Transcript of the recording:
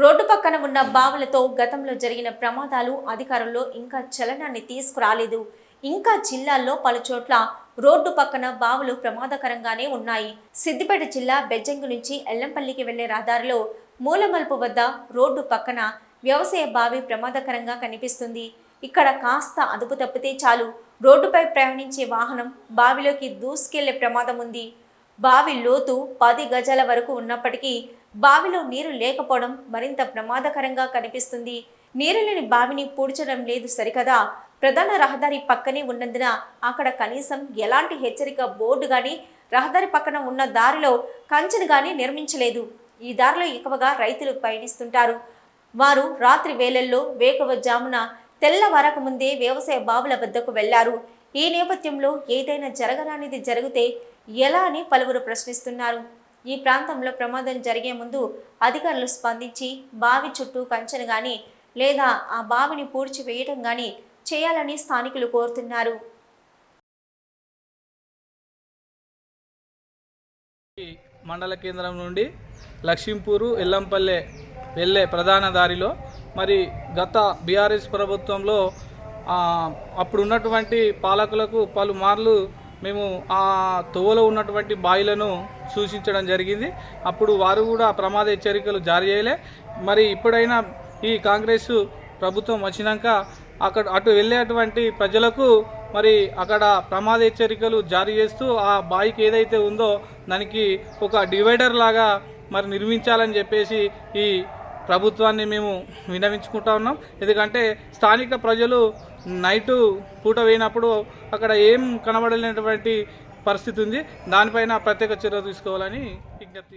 Road పక్కన ఉన్న బావులతో గతంలో జరిగిన ప్రమాదాలు అధికారుల్లో ఇంకా చలనాన్ని తీసుకురాలేదు. ఇంకా జిల్లాల్లో పలు చోట్ల రోడ్డు పక్కన బావులు ప్రమాదకరంగానే ఉన్నాయి. సిద్దిపేట జిల్లా బెజ్జంగు నుంచి ఎల్లంపల్లికి వెళ్ళే రహదారిలో మూలమల్పు వద్ద రోడ్డు పక్కన వ్యవసాయ బావి ప్రమాదకరంగా కనిపిస్తుంది. ఇక్కడ కాస్త అదుపు తప్పితే చాలు. రోడ్డుపై ప్రయాణించే వాహనం బావిలోకి దూసుకెళ్ళే ప్రమాదం ఉంది. బావి లోతు పది గజాల వరకు ఉన్నప్పటికీ బావిలో నీరు లేకపోవడం మరింత ప్రమాదకరంగా కనిపిస్తుంది. నీరు లేని బావిని పూడ్చడం లేదు సరికదా. ప్రధాన రహదారి పక్కనే ఉన్నందున అక్కడ కనీసం ఎలాంటి హెచ్చరిక బోర్డు గాని రహదారి పక్కన ఉన్న దారిలో కంచెను గాని నిర్మించలేదు. ఈ దారిలో ఎక్కువగా రైతులు పయనిస్తుంటారు. వారు రాత్రి వేళల్లో వేకువజామున తెల్లవారక ముందే వ్యవసాయ బావుల వద్దకు వెళ్ళారు. ఈ నేపథ్యంలో ఏదైనా జరగరానిది జరిగితే ఎలా అని పలువురు ప్రశ్నిస్తున్నారు. ఈ ప్రాంతంలో ప్రమాదం జరిగే ముందు అధికారులు స్పందించి బావి చుట్టూ కంచెను గాని లేదా ఆ బావిని పూడ్చి వేయటం గాని చేయాలని స్థానికులు కోరుతున్నారు. మండల కేంద్రం నుండి లక్ష్మీపూరు ఎల్లంపల్లె వెళ్ళే ప్రధాన దారిలో మరి గత బీఆర్ఎస్ ప్రభుత్వంలో అప్పుడు ఉన్నటువంటి పాలకులకు పలుమార్లు మేము ఆ తోవలో ఉన్నటువంటి బాయిలను సూచించడం జరిగింది. అప్పుడు వారు కూడా ప్రమాద హెచ్చరికలు జారీ చేయలే. మరి ఇప్పుడైనా ఈ కాంగ్రెస్ ప్రభుత్వం వచ్చినాక అక్కడ అటు వెళ్ళేటువంటి ప్రజలకు మరి అక్కడ ప్రమాద హెచ్చరికలు జారీ చేస్తూ ఆ బాయికి ఏదైతే ఉందో దానికి ఒక డివైడర్ లాగా మరి నిర్మించాలని చెప్పేసి ఈ ప్రభుత్వాన్ని మేము వినవించుకుంటా ఉన్నాం. ఎందుకంటే స్థానిక ప్రజలు నైటు పూట పోయినప్పుడు అక్కడ ఏం కనబడలేనటువంటి పరిస్థితి ఉంది. దానిపైన ప్రత్యేక చర్య తీసుకోవాలని విజ్ఞప్తి